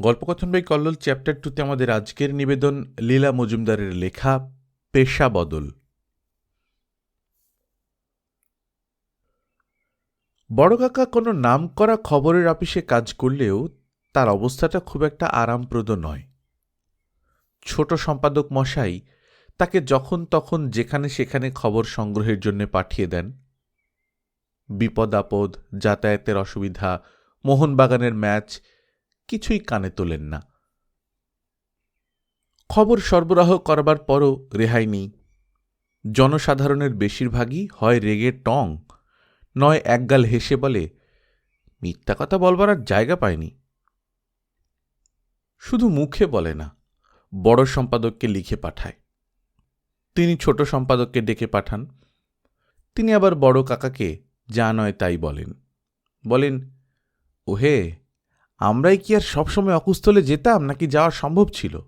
গল্পকথন by Kallol chapter টুতে আমাদের আজকের নিবেদন, লীলা মজুমদারের লেখা, পেশা বদল। বড় কাকা কোনো নামকরা খবরের অফিসে কাজ করলেও তার অবস্থাটা খুব একটা আরামপ্রদ নয়। ছোট সম্পাদক মশাই তাকে যখন তখন যেখানে সেখানে খবর সংগ্রহের জন্য পাঠিয়ে দেন। বিপদ আপদ, যাতায়াতের অসুবিধা, মোহনবাগানের ম্যাচ কিছুই কানে তোলেন না। খবর সরবরাহ করবার পরও রেহাই নেই। জনসাধারণের বেশিরভাগই হয় রেগে টং, নয় একগাল হেসে বলে, মিথ্যা কথা বলবার আর জায়গা পায়নি শুধু মুখে বলে না, বড় সম্পাদককে লিখে পাঠায়। তিনি ছোট সম্পাদককে ডেকে পাঠান। তিনি আবার বড় কাকাকে যা নয় তাই বলেন। বলেন, ওহে আমরাই কি আর সবসময় অকুস্থলে যেতাম, নাকি যাওয়া সম্ভব ছিল?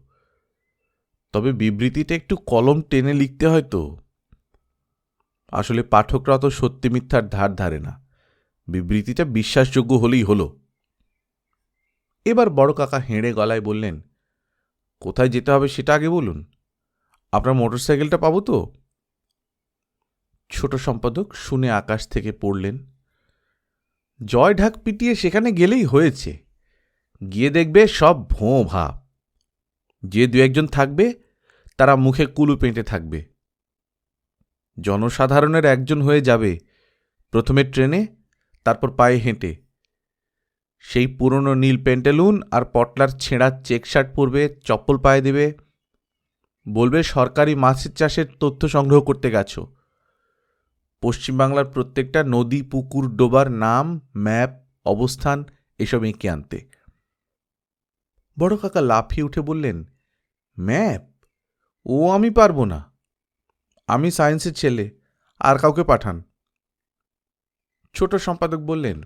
তবে বিবৃতিটা একটু কলম টেনে লিখতে হয় তো আসলে পাঠকরা তো সত্যি মিথ্যার ধার ধারে না। বিবৃতিটা বিশ্বাসযোগ্য হলেই হলো। এবার বড় কাকা হেঁড়ে গলায় বললেন, কোথায় যেতে হবে সেটা আগে বলুন। আপনার মোটরসাইকেলটা পাবো তো? ছোট সম্পাদক শুনে আকাশ থেকে পড়লেন জয় ঢাক পিটিয়ে সেখানে গেলেই হয়েছে। গিয়ে দেখবে সব ভোঁ ভা। যে দু একজন থাকবে, তারা মুখে কুলু পেঁটে থাকবে। জনসাধারণের একজন হয়ে যাবে প্রথমে ট্রেনে, তারপর পায়ে হেঁটে। সেই পুরনো নীল পেন্টেলুন আর পটলার ছেঁড়া চেক শার্ট পরবে, চপ্পল পায়ে দেবে। বলবে, সরকারি মাছের চাষের তথ্য সংগ্রহ করতে গেছো। পশ্চিমবাংলার প্রত্যেকটা নদী, পুকুর, ডোবার নাম, ম্যাপ, অবস্থান, এসব এঁকে আনতে। বড় কাকা লাফিয়ে উঠে বললেন, ম্যাপ? ও আমি পারব না। আমি সায়েন্সের ছেলে, আর কাউকে পাঠান। ছোট সম্পাদক বললেন,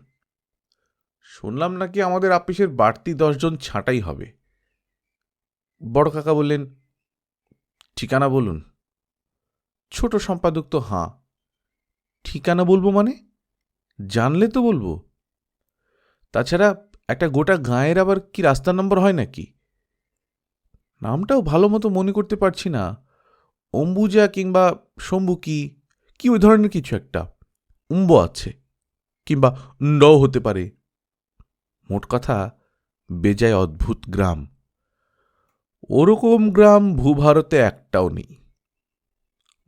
শুনলাম নাকি আমাদের আপিসের বাড়তি দশজন ছাঁটাই হবে। বড় কাকা বললেন, ঠিকানা বলুন। ছোট সম্পাদক তো হাঁ, ঠিকানা বলব মানে? জানলে তো বলব। তাছাড়া একটা গোটা গাঁয়ের আবার কি রাস্তার নম্বর হয় নাকি? নামটাও ভালো মতো মনে করতে পারছি না। অম্বুজা কিংবা শম্ভু কি? কি ওই ধরনের কিছু একটা? উম্ব আছে, কিংবা ড হতে পারে। মোট কথা, বেজায় অদ্ভুত গ্রাম। ওরকম গ্রাম ভূভারতে একটাও নেই।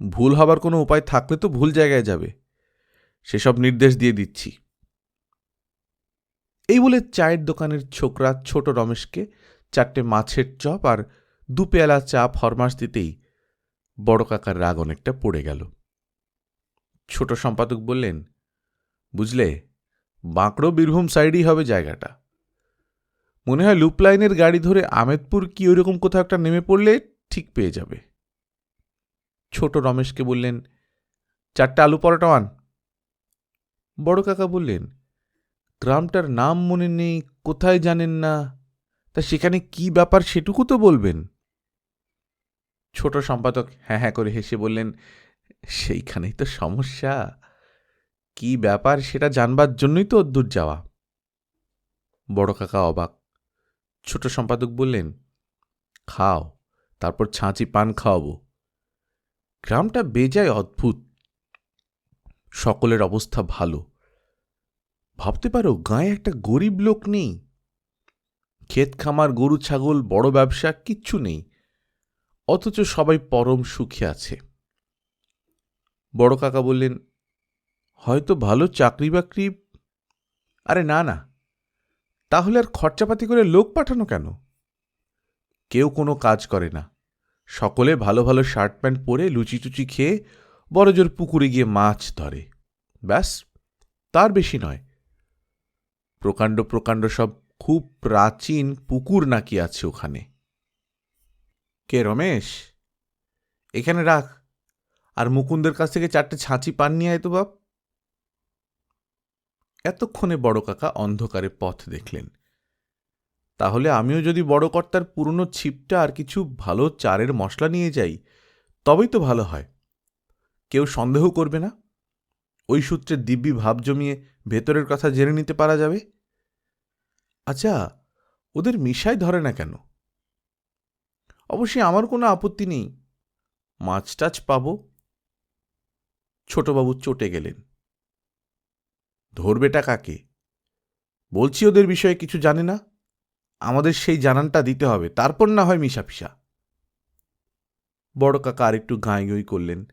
ভুল হবার কোনো উপায় থাকলে তো ভুল জায়গায় যাবে। সেসব নির্দেশ দিয়ে দিচ্ছি। এই বলে চায়ের দোকানের ছোকরা ছোট রমেশকে চারটে মাছের চপ আর দু পেয়ালা চা ফরমাস দিতেই বড় কাকার রাগ অনেকটা পড়ে গেল। ছোট সম্পাদক বললেন, বুঝলে, বাঁকড়ো বীরভূম সাইডই হবে জায়গাটা। মনে হয় লুপ লাইনের গাড়ি ধরে আমেদপুর কি ওইরকম কোথাও একটা নেমে পড়লে ঠিক পেয়ে যাবে। ছোট রমেশকে বললেন, চারটে আলু পরোটা আন। বড় কাকা বললেন গ্রামটার নাম মনে নেই, কোথায় জানেন না। তা সেখানে কি ব্যাপার সেটুকু তো বলবেন। ছোট সম্পাদক হ্যাঁ হ্যাঁ করে হেসে বললেন, সেইখানেই তো সমস্যা। কি ব্যাপার সেটা জানবার জন্যই তো অদ্দূর যাওয়া। বড় কাকা অবাক। ছোট সম্পাদক বললেন, খাও, তারপর ছাঁচি পান খাওয়াবো। গ্রামটা বেজায় অদ্ভুত। সকলের অবস্থা ভালো। ভাবতে পারো, গায়ে একটা গরিব লোক নেই। ক্ষেত খামার, গরু, ছাগল, বড় ব্যবসা, কিচ্ছু নেই। অথচ সবাই পরম সুখে আছে। বড় কাকা বললেন, হয়তো ভালো চাকরি বাকরি? আরে না না। তাহলে আর খরচাপাতি করে লোক পাঠানো কেন? কেউ কোনো কাজ করে না। সকলে ভালো ভালো শার্ট প্যান্ট পরে লুচি টুচি খেয়ে বড়জোর পুকুরে গিয়ে মাছ ধরে। ব্যাস, তার বেশি নয়। প্রকাণ্ড প্রকাণ্ড সব খুব প্রাচীন পুকুর নাকি আছে ওখানে। কে রমেশ? এখানে রাখ। আর মুকুন্দের কাছ থেকে চারটে ছাঁচি পান নিয়ে আয় তো বাপ। এতক্ষণে বড় কাকা অন্ধকারে পথ দেখলেন। তাহলে আমিও যদি বড় কর্তার পুরনো ছিপটা আর কিছু ভালো চারের মশলা নিয়ে যাই, তবেই তো ভালো হয়। কেউ সন্দেহ করবে না? ওই সূত্রে দিব্যি ভাব জমিয়ে ভেতরের কথা জেনে নিতে পারা যাবে? আচ্ছা ওদের মিশাই ধরে না কেন? অবশ্যই আমার কোনো আপত্তি নেই। মাছ টাছ পাবো। ছোটবাবু চটে গেলেন। ধরবেটা কাকে? বলছি ওদের বিষয়ে কিছু জানে না? আমাদের সেই জানানটা দিতে হবে, তারপর না হয় মিশাপিসা বড় কাকা আরেকটু গাঁই গই করলেন।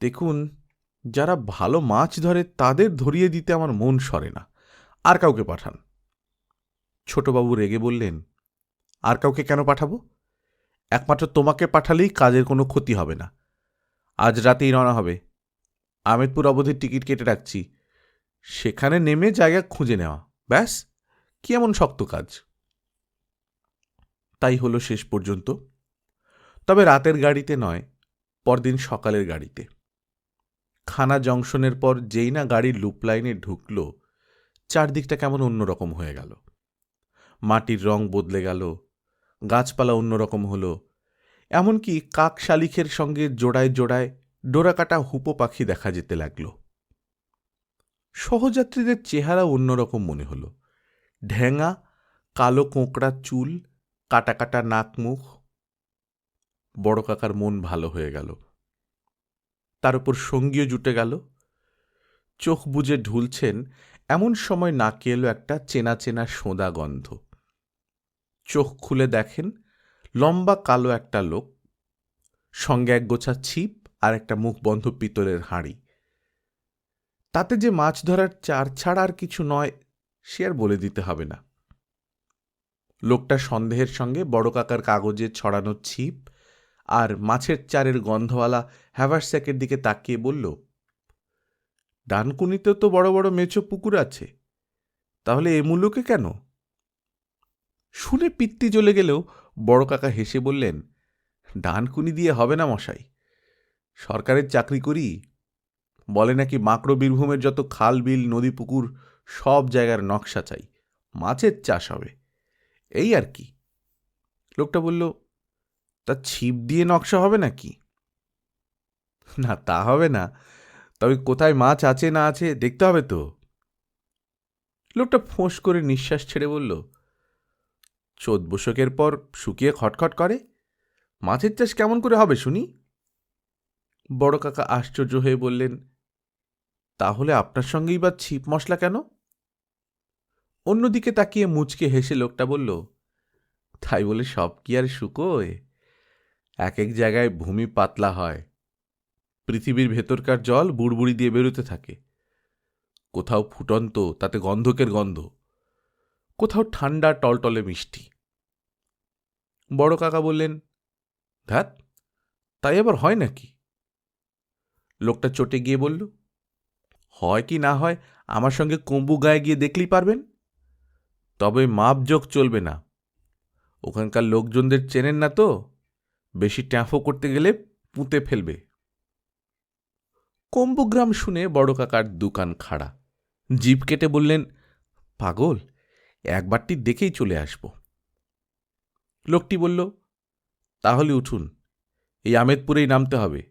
দেখুন যারা ভালো মাছ ধরে তাদের ধরিয়ে দিতে আমার মন সরে না। আর কাউকে পাঠান। ছোটবাবু রেগে বললেন, আর কাউকে কেন পাঠাবো? একমাত্র তোমাকে পাঠালেই কাজের কোনো ক্ষতি হবে না। আজ রাতেই রওনা হবে। আমেদপুর অবধির টিকিট কেটে রাখছি। সেখানে নেমে জায়গা খুঁজে নেওয়া। ব্যাস, কি এমন শক্ত কাজ? তাই হলো শেষ পর্যন্ত। তবে রাতের গাড়িতে নয়, পরদিন সকালের গাড়িতে। খানা জংশনের পর যেই না গাড়ির লুপ লাইনে ঢুকল, চারদিকটা কেমন অন্যরকম হয়ে গেল। মাটির রং বদলে গেল, গাছপালা অন্যরকম হলো, এমনকি কাক শালিখের সঙ্গে জোড়ায় জোড়ায় ডোরাকাটা হুপো পাখি দেখা যেতে লাগল। সহযাত্রীদের চেহারা অন্যরকম মনে হলো। ঢ্যাঙা কালো কোঁকড়া চুল, কাটা কাটা নাক মুখ, বড় কাকার মন ভালো হয়ে গেল। তার উপর সঙ্গীও জুটে গেল। চোখ বুজে ঢুলছেন এমন সময় নাকে এলো একটা চেনা চেনা সোঁদা গন্ধ। চোখ খুলে দেখেন লম্বা কালো একটা লোক, সঙ্গে এক গোছা ছিপ আর একটা মুখ বন্ধ পিতলের হাঁড়ি। তাতে যে মাছ ধরার চার ছাড়া আর কিছু নয়, সে আর বলে দিতে হবে না। লোকটা সন্দেহের সঙ্গে বড় কাকার কাগজে ছড়ানো ছিপ আর মাছের চারের গন্ধওয়ালা হ্যাভারস্যাকের দিকে তাকিয়ে বলল ডানকুনিতেও তো বড় বড় মেছো পুকুর আছে, তাহলে এ কেন? শুনে পিত্তি জ্বলে গেলেও বড় কাকা হেসে বললেন, ডানকুনি দিয়ে হবে না মশাই, সরকারের চাকরি করি, বলে নাকি মাকড় বীরভূমের যত খাল, বিল, নদী, পুকুর, সব জায়গার নকশা চাই, মাছের চাষ হবে, এই আর কি। লোকটা বলল তা ছিপ দিয়ে নকশা হবে নাকি? না, তা হবে না। তবে কোথায় মাছ আছে না আছে দেখতে হবে তো। লোকটা ফোঁস করে নিঃশ্বাস ছেড়ে বলল, চোদ্দ বসকের পর শুকিয়ে খটখট করে? মাছের চাষ কেমন করে হবে শুনি? বড় কাকা আশ্চর্য হয়ে বললেন, তাহলে আপনার সঙ্গেই বা ছিপ মশলা কেন? অন্যদিকে তাকিয়ে মুচকে হেসে লোকটা বলল, তাই বলে সব কি আর শুকোয়? এক এক জায়গায় ভূমি পাতলা হয়। পৃথিবীর ভেতরকার জল বুড়বুড়ি দিয়ে বেরোতে থাকে। কোথাও ফুটন্ত, তাতে গন্ধকের গন্ধ। কোথাও ঠান্ডা, টলটলে মিষ্টি। বড় কাকা বললেন ধ্যাত তাই আবার হয় নাকি? লোকটা চটে গিয়ে বলল, হয় কি না হয়, আমার সঙ্গে কম্বু গায়ে গিয়ে দেখলেই পারবেন। তবে মাপজোক চলবে না। ওখানকার লোকজনদের চেনেন না তো। বেশি ট্যাঁফো করতে গেলে পুঁতে ফেলবে। কম্বুগ্রাম শুনে বড় কাকার দোকান খাড়া। জিপ কেটে বললেন, পাগল, একবারটি দেখেই চলে আসব। লোকটি বলল, তাহলে উঠুন, এই আমেদপুরেই নামতে হবে।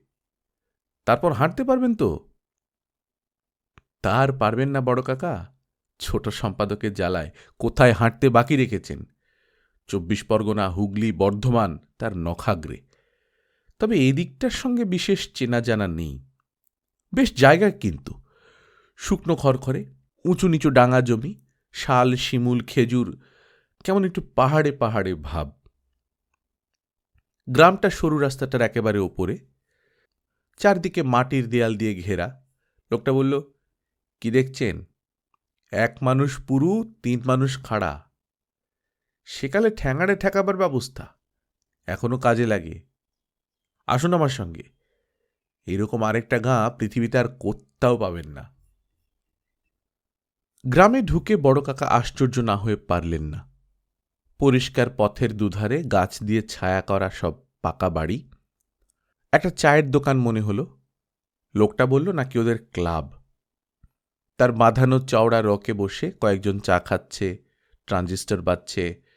তারপর হাঁটতে পারবেন তো? তার পারবেন না বড় কাকা, ছোট সম্পাদকের জ্বালায় কোথায় হাঁটতে বাকি রেখেছেন? চব্বিশ পরগনা, হুগলি, বর্ধমান, তার নখাগ্রে। তবে এই দিকটার সঙ্গে বিশেষ চেনা জানা নেই। বেশ জায়গা কিন্তু। শুকনো খড়খড়ে, উঁচু নিচু ডাঙা জমি, শাল, শিমুল, খেজুর, কেমন একটু পাহাড়ে পাহাড়ে ভাব। গ্রামটা সরু রাস্তাটার একেবারে ওপরে। চারদিকে মাটির দেয়াল দিয়ে ঘেরা। লোকটা বলল, কি দেখছেন? এক মানুষ পুরু, তিন মানুষ খাড়া। সেকালে ঠ্যাঙাড়ে ঠেকাবার ব্যবস্থা এখনও কাজে লাগে। আসুন আমার সঙ্গে। এরকম আরেকটা গাঁ পৃথিবীতে আর কোত্তাও পাবেন না। গ্রামে ঢুকে বড় কাকা আশ্চর্য না হয়ে পারলেন না। পরিষ্কার পথের দুধারে গাছ দিয়ে ছায়া করা সব পাকা বাড়ি। একটা চায়ের দোকান মনে হলো। লোকটা বলল, নাকি ওদের ক্লাব? তার বাঁধানো চওড়া রকে বসে কয়েকজন চা খাচ্ছে, ট্রানজিস্টর বাজছে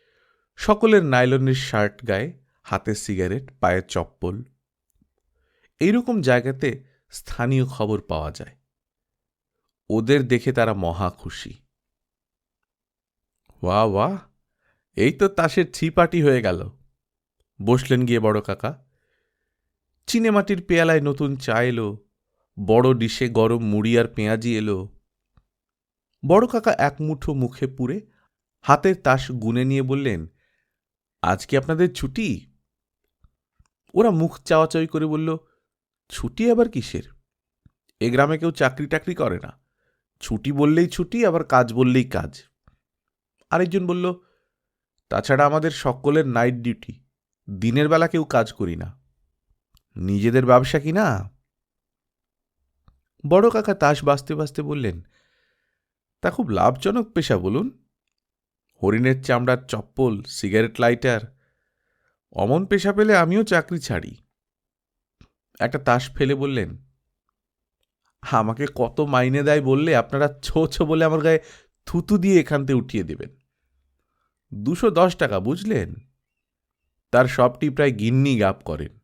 সকলের নাইলনের শার্ট গায়ে, হাতে সিগারেট পায়ে চপ্পল। এইরকম জায়গাতে স্থানীয় খবর পাওয়া যায়। ওদের দেখে তারা মহা খুশি। ওয়া ওয়া এই তো তাসের ছিপাটি হয়ে গেল। বসলেন গিয়ে বড় কাকা। চিনেমাটির পেয়ালায় নতুন চা এলো, বড় ডিশে গরম মুড়ি আর পেঁয়াজি এলো। বড় কাকা এক মুঠো মুখে পুরে হাতের তাস গুনে নিয়ে বললেন আজ কি আপনাদের ছুটি? ওরা মুখ চাওয়াচাওয়ি করে বলল, ছুটি আবার কিসের? এ গ্রামে কেউ চাকরি টাকরি করে না। ছুটি বললেই ছুটি, আবার কাজ বললেই কাজ। আরেকজন বলল, তাছাড়া আমাদের সকলের নাইট ডিউটি দিনের বেলা কেউ কাজ করি না। নিজেদের ব্যবসা কি না? বড় কাকা তাস বাঁচতে বাঁচতে বললেন, তা খুব লাভজনক পেশা বলুন। হরিণের চামড়ার চপ্পল, সিগারেট লাইটার। অমন পেশা পেলে আমিও চাকরি ছাড়ি। একটা তাস ফেলে বললেন, আমাকে কত মাইনে দেয় বললে আপনারা ছো ছো বলে আমার গায়ে থুতু দিয়ে এখানতে উঠিয়ে দেবেন। দুশো দশ টাকা, বুঝলেন? তার সবটি প্রায় গিন্নি গাপ করেন।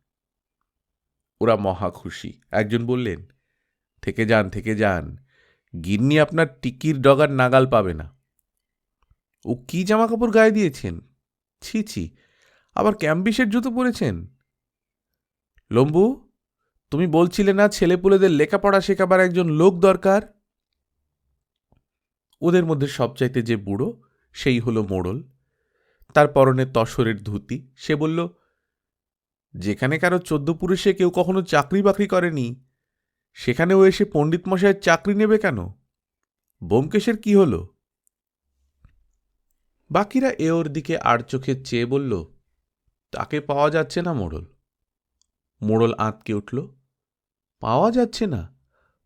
ওরা মহা খুশি। একজন বললেন, থেকে যান থেকে যান। গিন্নি আপনার টিকির ডগার নাগাল পাবে না। ও কি জামা কাপড় গায়ে দিয়েছেন? ছি ছি। আবার ক্যাম্বিসের জুতো পরেছেন? লম্বু, তুমি বলছিলে না ছেলেপুলেদের লেখাপড়া শেখাবার একজন লোক দরকার? ওদের মধ্যে সবচাইতে যে বুড়ো, সেই হলো মোড়ল। তার পরনে তসরের ধুতি। সে বলল, যেখানে কারও চোদ্দ পুরুষে কেউ কখনো চাকরি বাকরি করেনি, সেখানেও এসে পণ্ডিত মশাইয়ের চাকরি নেবে কেন? বোমকেশের কি হলো? বাকিরা এ ওর দিকে আর চোখে চেয়ে বলল, তাকে পাওয়া যাচ্ছে না মোড়ল। মোড়ল আঁতকে উঠল, পাওয়া যাচ্ছে না?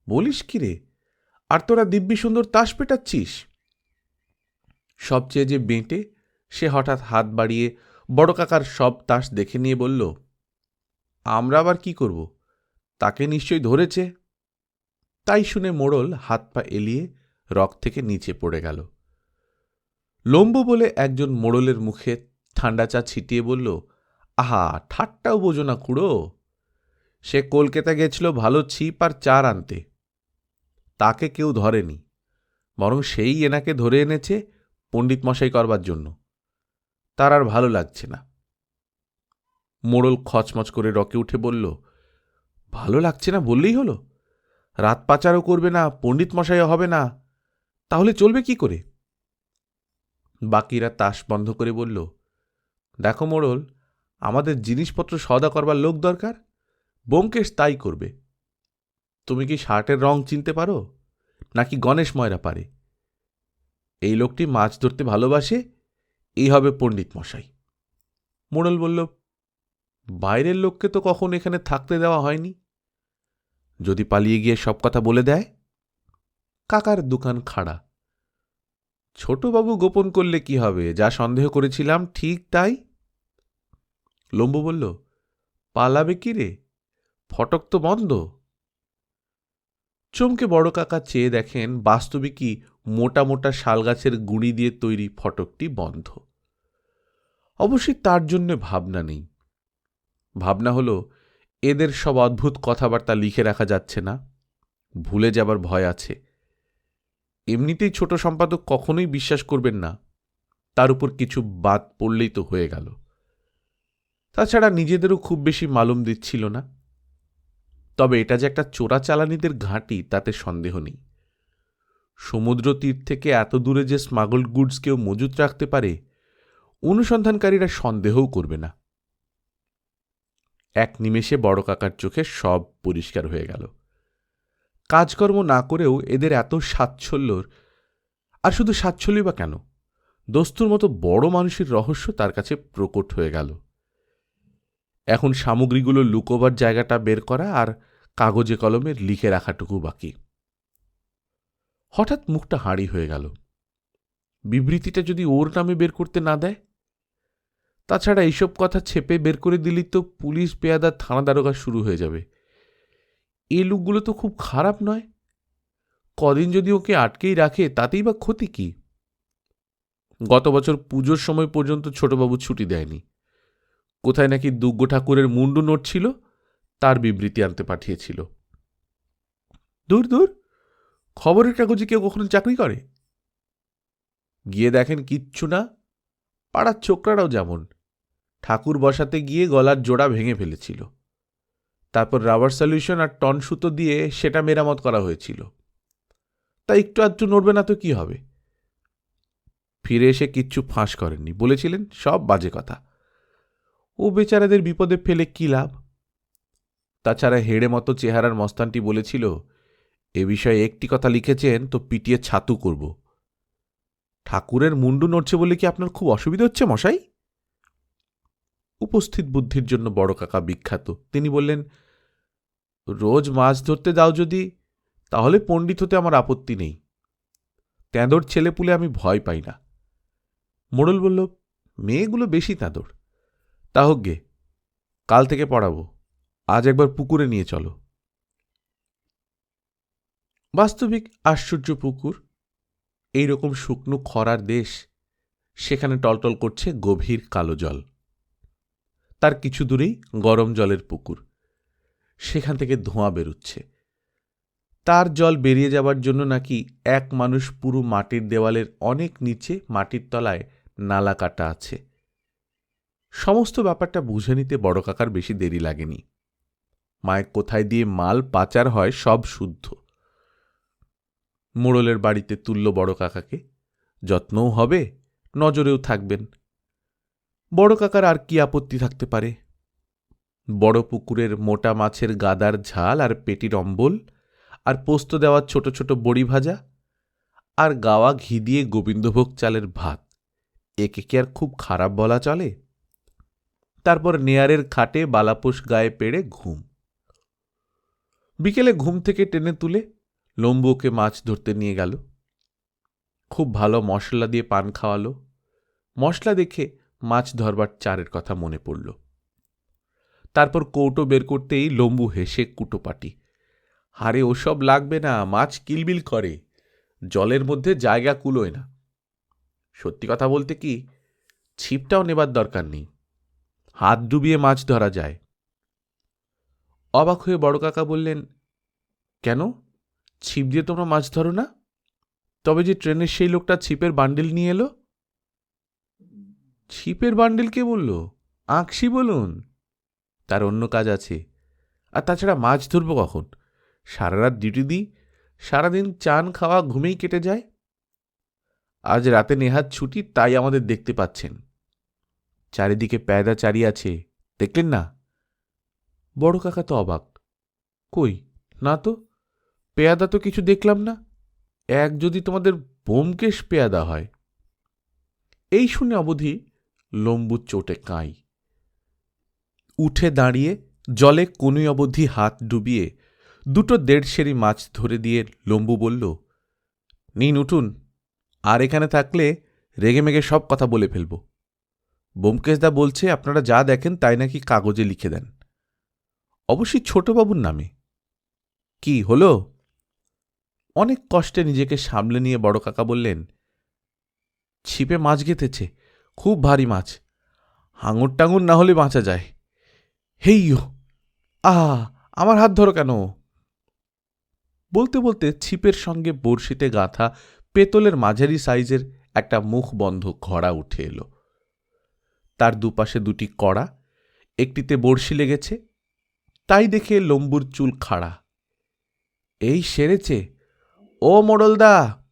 বলিস কি রে? আর তোরা দিব্যি সুন্দর তাস পেটাচ্ছিস? সবচেয়ে যে বেঁটে, সে হঠাৎ হাত বাড়িয়ে বড় কাকার সব তাস দেখে নিয়ে বলল, আমরা আবার কি করব? তাকে নিশ্চয়ই ধরেছে? তাই শুনে মোড়ল হাত পা এলিয়ে রক থেকে নিচে পড়ে গেল। লম্বু বলে একজন মোড়লের মুখে ঠান্ডা চা ছিটিয়ে বলল, আহা, ঠাট্টাও বোঝো না খুড়ো। সে কলকাতা গেছিল ভালো ছিপ আর চার আনতে। তাকে কেউ ধরেনি। বরং সেই এনাকে ধরে এনেছে পণ্ডিত মশাই করবার জন্য। তার আর ভালো লাগছে না। মোড়ল খচমচ করে রকে উঠে বলল, ভালো লাগছে না বললেই হলো। রাত পাচারও করবে না, পণ্ডিত মশাইও হবে না। তাহলে চলবে কি করে? বাকিরা তাস বন্ধ করে বলল, দেখো মোড়ল, আমাদের জিনিসপত্র সদা করবার লোক দরকার। বোমকেশ তাই করবে। তুমি কি শার্টের রং চিনতে পারো? নাকি গণেশ ময়রা পারে? এই লোকটি মাছ ধরতে ভালোবাসে, এই হবে পণ্ডিত মশাই। মোড়ল বলল, বাইরের লোককে তো কখন এখানে থাকতে দেওয়া হয়নি? যদি পালিয়ে গিয়ে সব কথা বলে দেয়? কাকার দোকান খাড়া। ছোটবাবু গোপন করলে কি হবে? যা সন্দেহ করেছিলাম, ঠিক তাই? লম্বু বলল, পালাবে কি রে? ফটক তো বন্ধ। চমকে বড় কাকা চেয়ে দেখেন বাস্তবিকই মোটা মোটা শালগাছের গুঁড়ি দিয়ে তৈরি ফটকটি বন্ধ। অবশ্যই তার জন্য ভাবনা নেই। ভাবনা হলো, এদের সব অদ্ভুত কথাবার্তা লিখে রাখা যাচ্ছে না। ভুলে যাবার ভয় আছে। এমনিতেই ছোট সম্পাদক কখনোই বিশ্বাস করবেন না। তার উপর কিছু বাদ পড়লেই তো হয়ে গেল। তাছাড়া নিজেদেরও খুব বেশি মালুম দিচ্ছিল না। তবে এটা যে একটা চোরাচালানিদের ঘাঁটি, তাতে সন্দেহ নেই। সমুদ্র তীর থেকে এত দূরে যে স্মাগল গুডস কেউ মজুত রাখতে পারে, অনুসন্ধানকারীরা সন্দেহও করবে না। এক নিমেষে বড় কাকার চোখে সব পরিষ্কার হয়ে গেল। কাজকর্ম না করেও এদের এত সাচ্ছল্যর। আর শুধু সাচ্ছল্যই বা কেন? দস্তুর মতো বড় মানুষের রহস্য তার কাছে প্রকট হয়ে গেল। এখন সামগ্রীগুলো লুকোবার জায়গাটা বের করা আর কাগজে কলমের লিখে রাখাটুকু বাকি। হঠাৎ মুখটা হাঁড়ি হয়ে গেল। বিবৃতিটা যদি ওর নামে বের করতে না দেয়? তাছাড়া এইসব কথা ছেপে বের করে দিলেই তো পুলিশ পেয়াদার থানা দারোগা শুরু হয়ে যাবে। এই লোকগুলো তো খুব খারাপ নয়। কদিন যদি ওকে আটকেই রাখে, তাতেই বা ক্ষতি কি? গত বছর পুজোর সময় পর্যন্ত ছোটবাবু ছুটি দেয়নি। কোথায় নাকি দুগ্গ ঠাকুরের মুন্ডু নোট ছিল, তার বিবৃতি আনতে পাঠিয়েছিল। দূর দূর, খবরের কাগজে কেউ কখনো চাকরি করে? গিয়ে দেখেন কিচ্ছু না, পাড়ার ছোকরারাও যেমন। ঠাকুর বসাতে গিয়ে গলার জোড়া ভেঙে ফেলেছিল। তারপর রাবার সলিউশন আর টন সুতো দিয়ে সেটা মেরামত করা হয়েছিল। তা একটু আধটু নড়বে না তো কি হবে? ফিরে এসে কিচ্ছু ফাঁস করেননি। বলেছিলেন, সব বাজে কথা। ও বেচারাদের বিপদে ফেলে কি লাভ? তাছাড়া হেড়ে মতো চেহারার মস্তানটি বলেছিল, এ বিষয়ে একটি কথা লিখেছেন, তো পিটিয়ে ছাতু করব। ঠাকুরের মুন্ডু নড়ছে বলে কি আপনার খুব অসুবিধা হচ্ছে, মশাই? উপস্থিত বুদ্ধির জন্য বড় কাকা বিখ্যাত। তিনি বললেন রোজ মাছ ধরতে দাও যদি, তাহলে পণ্ডিত হতে আমার আপত্তি নেই। তেঁদর ছেলেপুলে আমি ভয় পাই না। মোড়ল বলল, মেয়েগুলো বেশি তাঁদর। তা হোক গে, কাল থেকে পড়াবো। আজ একবার পুকুরে নিয়ে চলো। বাস্তবিক আশ্চর্য পুকুর এই রকম শুকনো খরার দেশ, সেখানে টলটল করছে গভীর কালো জল। তার কিছু দূরেই গরম জলের পুকুর। সেখান থেকে ধোঁয়া বেরোচ্ছে। তার জল বেরিয়ে যাবার জন্য নাকি এক মানুষ পুরো মাটির দেওয়ালের অনেক নিচে মাটির তলায় নালা কাটা আছে। সমস্ত ব্যাপারটা বুঝে নিতে বড় কাকার বেশি দেরি লাগেনি। মায়ের কোথায় দিয়ে মাল পাচার হয় সব শুদ্ধ। মোড়লের বাড়িতে তুলল বড় কাকাকে। যত্নও হবে, নজরেও থাকবেন। বড় কাকার আর কি আপত্তি থাকতে পারে? বড় পুকুরের মোটা মাছের গাদার ঝাল আর পেটির অম্বল, আর পোস্ত দেওয়া ছোট ছোট বড়ি ভাজা, আর গাওয়া ঘি দিয়ে গোবিন্দভোগ চালের ভাত। একে কি আর খুব খারাপ বলা চলে? তারপর নেয়ারের খাটে বালাপোষ গায়ে পেড়ে ঘুম। বিকেলে ঘুম থেকে টেনে তুলে লম্বু ওকে মাছ ধরতে নিয়ে গেল। খুব ভালো মশলা দিয়ে পান খাওয়ালো। মশলা দেখে মাছ ধরবার চারের কথা মনে পড়ল। তারপর কৌটো বের করতেই লম্বু হেসে কুটোপাটি। হারে ওসব লাগবে না, মাছ কিলবিল করে। জলের মধ্যে জায়গা কুলোয় না। সত্যি কথা বলতে কি, ছিপটাও নেবার দরকার নেই। হাত ডুবিয়ে মাছ ধরা যায়। অবাক হয়ে বড় কাকা বললেন, কেন? ছিপ দিয়ে তোমরা মাছ ধরো না? তবে যে ট্রেনের সেই লোকটা ছিপের বান্ডিল নিয়ে এলো? ছিপের বান্ডিল কে বলল? আঁকশি বলুন। তার অন্য কাজ আছে। আর তাছাড়া মাছ ধরবো কখন? সারা রাত ডিউটি দিই, সারাদিন চান খাওয়া ঘুমেই কেটে যায়। আজ রাতে নেহাত ছুটি, তাই আমাদের দেখতে পাচ্ছেন। চারিদিকে প্যাদা চারি আছে, দেখলেন না? বড় কাকা তো অবাক। কই, না তো? পেয়াদা তো কিছু দেখলাম না। এক যদি তোমাদের বোমকেশ পেয়াদা হয়। এই শুনে অবধি লম্বু চোটে কাঁই। উঠে দাঁড়িয়ে জলে কোনুই অবধি হাত ডুবিয়ে দুটো দেড় সেরি মাছ ধরে দিয়ে লম্বু বলল, নিন, উঠুন। আর এখানে থাকলে রেগে মেগে সব কথা বলে ফেলব। বোমকেশদা বলছে, আপনারা যা দেখেন তাই নাকি কাগজে লিখে দেন। অবশ্যই ছোটবাবুর নামে। কি, হলো? অনেক কষ্টে নিজেকে সামলে নিয়ে বড় কাকা বললেন, ছিপে মাছ গেঁথেছে, খুব ভারী মাছ। হাঙুর টাঙুর না হলে বাঁচা যায়। হেইয়ো আহা, আমার হাত ধরো কেন? বলতে বলতে ছিপের সঙ্গে বড়শিতে গাঁথা পেতলের মাঝারি সাইজের একটা মুখ বন্ধ ঘড়া উঠে এলো। তার দুপাশে দুটি কড়া, একটিতে বড়শি লেগেছে, তাই দেখে লম্বুর চুল খাড়া। এই সেরেছে, ও মোড়লদা!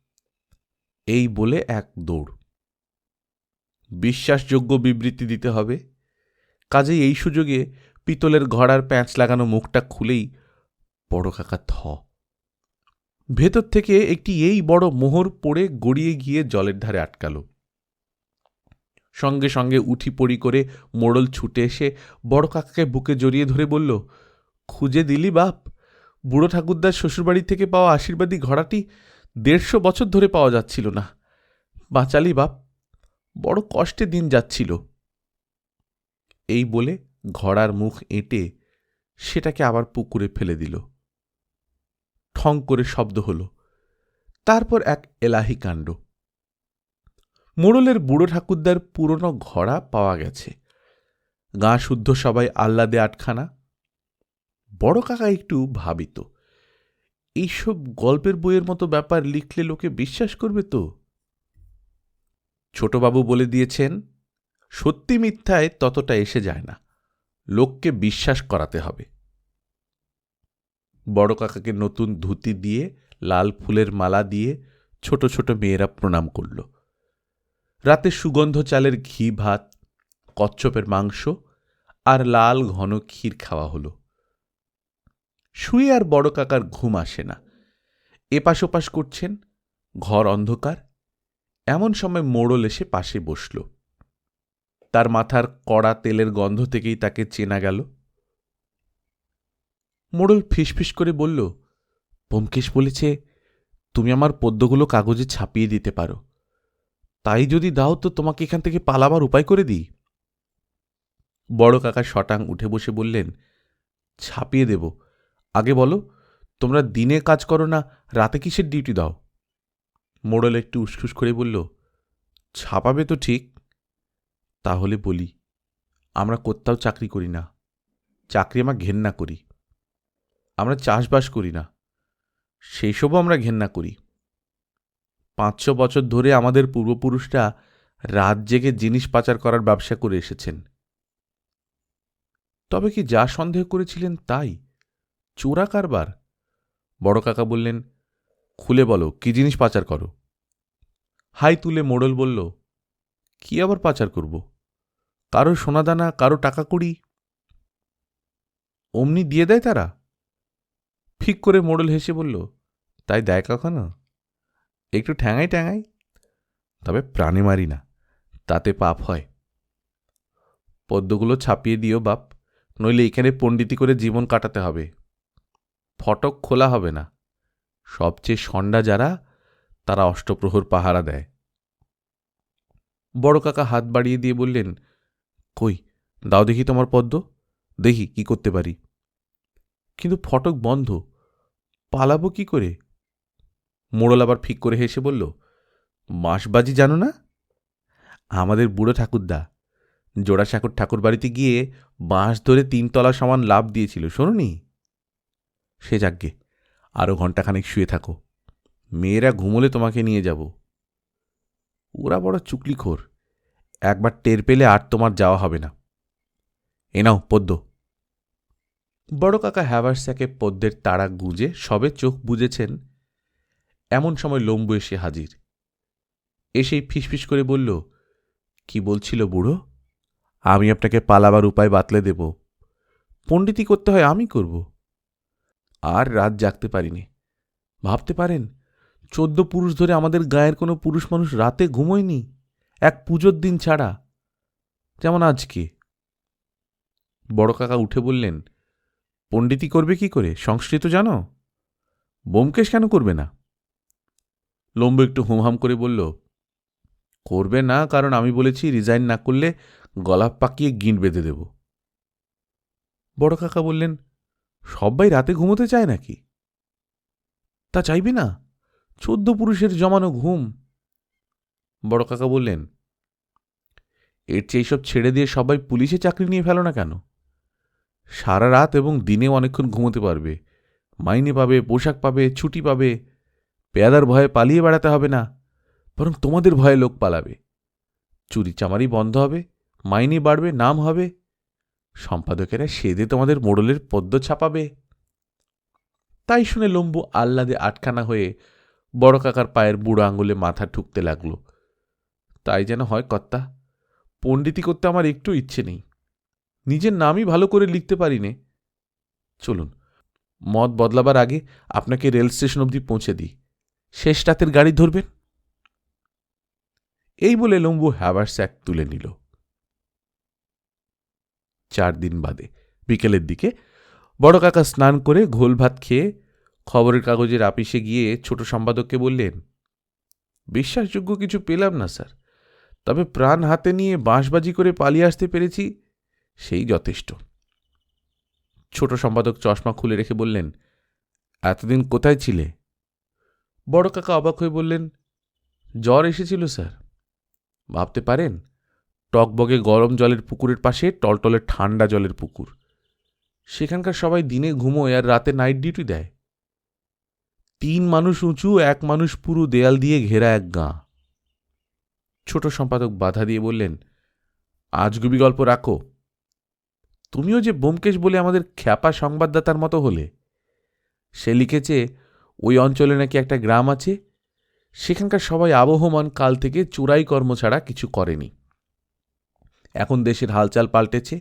এই বলে এক দৌড়। বিশ্বাসযোগ্য বিবৃতি দিতে হবে। কাজেই এই সুযোগে পিতলের ঘড়ার প্যাঁচ লাগানো মুখটা খুলেই বড় কাকা থ। ভেতর থেকে একটি এই বড় মোহর পড়ে গড়িয়ে গিয়ে জলের ধারে আটকাল। সঙ্গে সঙ্গে উঠি পড়ি করে মোড়ল ছুটে এসে বড় কাকাকে বুকে জড়িয়ে ধরে বলল, খুঁজে দিলি বাপ? বুড়ো ঠাকুরদার শ্বশুরবাড়ি থেকে পাওয়া আশীর্বাদী ঘোড়াটি দেড়শো বছর ধরে পাওয়া যাচ্ছিল না। বাঁচালি বাপ, বড় কষ্টে দিন যাচ্ছিল। এই বলে ঘোড়ার মুখ এঁটে সেটাকে আবার পুকুরে ফেলে দিল। ঠং করে শব্দ হল। তারপর এক এলাহি কাণ্ড। মোড়লের বুড়ো ঠাকুরদার পুরনো ঘোড়া পাওয়া গেছে। গা শুদ্ধ সবাই আহ্লাদে আটখানা। বড় কাকা একটু ভাবিত। এইসব গল্পের বইয়ের মতো ব্যাপার লিখলে লোকে বিশ্বাস করবে তো? ছোটবাবু বলে দিয়েছেন, সত্যি মিথ্যায় ততটা এসে যায় না। লোককে বিশ্বাস করাতে হবে। বড় কাকাকে নতুন ধুতি দিয়ে, লাল ফুলের মালা দিয়ে ছোট ছোট মেয়েরা প্রণাম করল। রাতে সুগন্ধ চালের ঘি, ভাত, কচ্ছপের মাংস আর লাল ঘন ক্ষীর খাওয়া হলো। শুয়ে আর বড় কাকার ঘুম আসে না। এপাশ ওপাশ করছেন, ঘর অন্ধকার। এমন সময় মোড়ল এসে পাশে বসল। তার মাথার কড়া তেলের গন্ধ থেকেই তাকে চেনা গেল। মোড়ল ফিসফিস করে বলল ব্যোমকেশ বলেছে, তুমি আমার পদ্যগুলো কাগজে ছাপিয়ে দিতে পারো। তাই যদি দাও তো তোমাকে এখান থেকে পালাবার উপায় করে দিই। বড় কাকা শটাং উঠে বসে বললেন, ছাপিয়ে দেব। আগে বলো, তোমরা দিনে কাজ করো না, রাতে কিসের ডিউটি দাও? মোড়ল একটু উসখুস করে বলল, ছাপাবে তো ঠিক তাহলে বলি, আমরা কোথাও চাকরি করি না, চাকরি আমার ঘেন্না করি, আমরা চাষবাস করি না সেই সবও আমরা ঘেন্না করি। পাঁচশো বছর ধরে আমাদের পূর্বপুরুষরা রাত জেগে জিনিস পাচার করার ব্যবসা করে এসেছেন। তবে কি যা সন্দেহ করেছিলেন তাই? চোরা কারবার? বড় কাকা বললেন, খুলে বলো, কি জিনিস পাচার করো? হাই তুলে মোড়ল বলল, কি আবার পাচার করব? কারও সোনাদানা, কারও টাকা কুড়ি অমনি দিয়ে দেয় তারা। ঠিক করে মোড়ল হেসে বলল, তাই দেয় কখনো? একটু ঠ্যাঙাই ট্যাঙাই তবে প্রাণে মারি না, তাতে পাপ হয়। পদ্মগুলো ছাপিয়ে দিও বাপ, নইলে এখানে পণ্ডিতি করে জীবন কাটাতে হবে। ফটক খোলা হবে না। সবচেয়ে সন্ডা যারা, তারা অষ্টপ্রহর পাহারা দেয়। বড় কাকা হাত বাড়িয়ে দিয়ে বললেন কই? দাও দেখি তোমার পদ্ম। দেখি কি করতে পারি। কিন্তু ফটক বন্ধ। পালাবো কি করে? মোড়ল আবার ফিক করে হেসে বলল বাঁশবাজি জানো না? আমাদের বুড়ো ঠাকুরদা, জোড়াসাঁকর ঠাকুর বাড়িতে গিয়ে বাঁশ ধরে তিনতলা সমান লাভ দিয়েছিল শোনি সে যাকগে আরও ঘণ্টাখানেক শুয়ে থাকো। মেয়েরা ঘুমোলে তোমাকে নিয়ে যাব। ওরা বড় চুকলিখোর। একবার টের পেলে আর তোমার যাওয়া হবে না। এ নাও বড় কাকা হ্যাভার্স্যাকে পদ্মের তাড়া গুঁজে সবে চোখ বুঝেছেন এমন সময় লম্বু এসে হাজির। এসেই ফিসফিস করে বলল, কি বলছিল বুড়ো? আমি আপনাকে পালাবার উপায় বাতলে দেব। পণ্ডিতি করতে হয়, আমি করব। আর রাত জাগতে পারিনি। ভাবতে পারেন, চোদ্দ পুরুষ ধরে আমাদের গায়ের কোনো পুরুষ মানুষ রাতে ঘুমোয়নি। এক পুজোর দিন ছাড়া। যেমন আজকে। বড় কাকা উঠে বললেন পণ্ডিতি করবে কি করে? সংস্কৃত জানো? বোমকেশ কেন করবে না? লম্বু একটু হুমহাম করে বলল, করবে না, কারণ আমি বলেছি রিজাইন না করলে গলা পাকিয়ে গিঁট বেঁধে দেব। বড় কাকা বললেন, সবাই রাতে ঘুমোতে চায় নাকি? তা চাইবে না। চোদ্দ পুরুষের জমানো ঘুম বড় কাকা বললেন, এর চেয়ে সব ছেড়ে দিয়ে সবাই পুলিশে চাকরি নিয়ে ফেলো না কেন? সারা রাত এবং দিনেও অনেকক্ষণ ঘুমোতে পারবে, মাইনে পাবে, পোশাক পাবে, ছুটি পাবে, পেয়াদার ভয়ে পালিয়ে বেড়াতে হবে না, বরং তোমাদের ভয়ে লোক পালাবে। চুরি চামারি বন্ধ হবে, মাইনে বাড়বে, নাম হবে, সম্পাদকেরা সেদে তোমাদের মোড়লের পদ্ম ছাপাবে। তাই শুনে লম্বু আহ্লাদে আটখানা হয়ে বড় কাকার পায়ের বুড়ো আঙুলে মাথা ঠুকতে লাগল। তাই যেন হয় কর্তা, পণ্ডিতি করতে আমার একটু ইচ্ছে নেই। নিজের নামই ভালো করে লিখতে পারি নে চলুন মত বদলাবার আগে আপনাকে রেল স্টেশন অবধি পৌঁছে দিই। শেষ রাতের গাড়ি ধরবেন? এই বলে লম্বু হ্যাভারস্যাক তুলে নিল। চার দিন বাদে বিকেলের দিকে বড় কাকা স্নান করে ঘোল ভাত খেয়ে খবরের কাগজের আপিসে গিয়ে ছোট সম্পাদককে বললেন, বিশ্বাসযোগ্য কিছু পেলাম না, স্যার। তবে প্রাণ হাতে নিয়ে বাঁশবাজি করে পালিয়ে আসতে পেরেছি, সেই যথেষ্ট। ছোট সম্পাদক চশমা খুলে রেখে বললেন, এতদিন কোথায় ছিলে? বড় কাকা অবাক হয়ে বললেন, জ্বর এসেছিল, স্যার। ভাবতে পারেন, টকবগে গরম জলের পুকুরের পাশে টলটলে ঠান্ডা জলের পুকুর। সেখানকার সবাই দিনে ঘুমোয় আর রাতে নাইট ডিউটি দেয়। তিন মানুষ উঁচু, এক মানুষ পুরো দেয়াল দিয়ে ঘেরা এক গাঁ। ছোট সম্পাদক বাধা দিয়ে বললেন আজগুবি গল্প রাখো। তুমিও যে বোমকেশ বলে আমাদের খ্যাপা সংবাদদাতার মতো হলে। সে লিখেছে, ওই অঞ্চলে নাকি একটা গ্রাম আছে। সেখানকার সবাই আবহমান কাল থেকে চোরাই কর্ম ছাড়া কিছু করেনি। এখন দেশের হালচাল পাল্টেছে,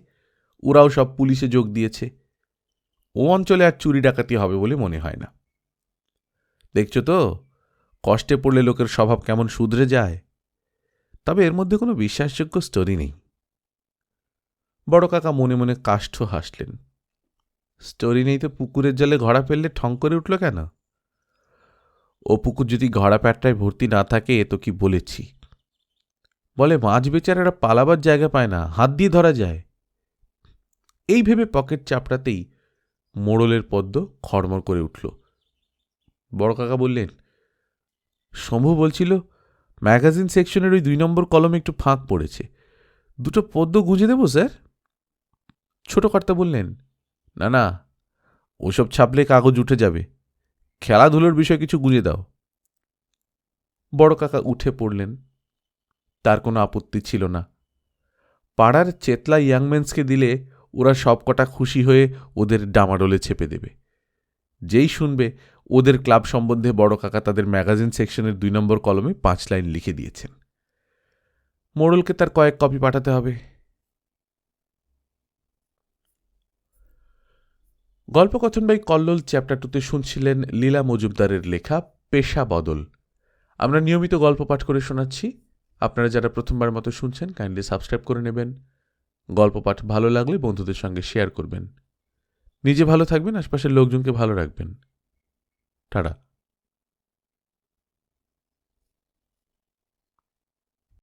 ওরাও সব পুলিশে যোগ দিয়েছে। ও অঞ্চলে আর চুরি ডাকাতি হবে বলে মনে হয় না। দেখছ তো, কষ্টে পড়লে লোকের স্বভাব কেমন শুধরে যায়। তবে এর মধ্যে কোনো বিশ্বাসযোগ্য স্টোরি নেই। বড় কাকা মনে মনে কাষ্ঠ হাসলেন। স্টোরি নেই তো পুকুরের জলে ঘড়া ফেললে ঠং করে উঠল কেন? ও পুকুর যদি ঘোড়া প্যাটটায় ভর্তি না থাকে, এ তো কি বলেছি? বলে, মাছ বেচারারা পালাবার জায়গা পায় না, হাত দিয়ে ধরা যায়। এই ভেবে পকেট চাপড়াতেই মোড়লের পদ্ম খড়মড় করে উঠল। বড় কাকা বললেন, শম্ভু বলছিল ম্যাগাজিন সেকশনের ওই দুই নম্বর কলমে একটু ফাঁক পড়েছে। দুটো পদ্য গুঁজে দেবো, স্যার? ছোট কর্তা বললেন, না না, ওসব ছাপলে কাগজ উঠে যাবে। খেলাধুলোর বিষয় কিছু গুঁজে দাও। বড় কাকা উঠে পড়লেন। তার কোনো আপত্তি ছিল না। পাড়ার চেতলা ইয়াংম্যান্সকে দিলে ওরা সবকটা খুশি হয়ে ওদের ডামাডোলে চেপে দেবে। যেই শুনবে ওদের ক্লাব সম্বন্ধে বড় কাকা তাদের ম্যাগাজিন সেকশনের দুই নম্বর কলমে পাঁচ লাইন লিখে দিয়েছেন। মোড়লকে তার কয়েক কপি পাঠাতে হবে। গল্পকথন বাই কল্লোল চ্যাপ্টার টুতে শুনছিলেন লীলা মজুমদারের লেখা পেশা বদল। আমরা নিয়মিত গল্প পাঠ করে শোনাচ্ছি। আপনারা যারা প্রথমবার মতো শুনছেন কাইন্ডলি সাবস্ক্রাইব করে নেবেন। গল্প পাঠ ভালো লাগলে বন্ধুদের সঙ্গে শেয়ার করবেন। নিজে ভালো থাকবেন, আশপাশের লোকজনকে ভালো রাখবেন। টাটা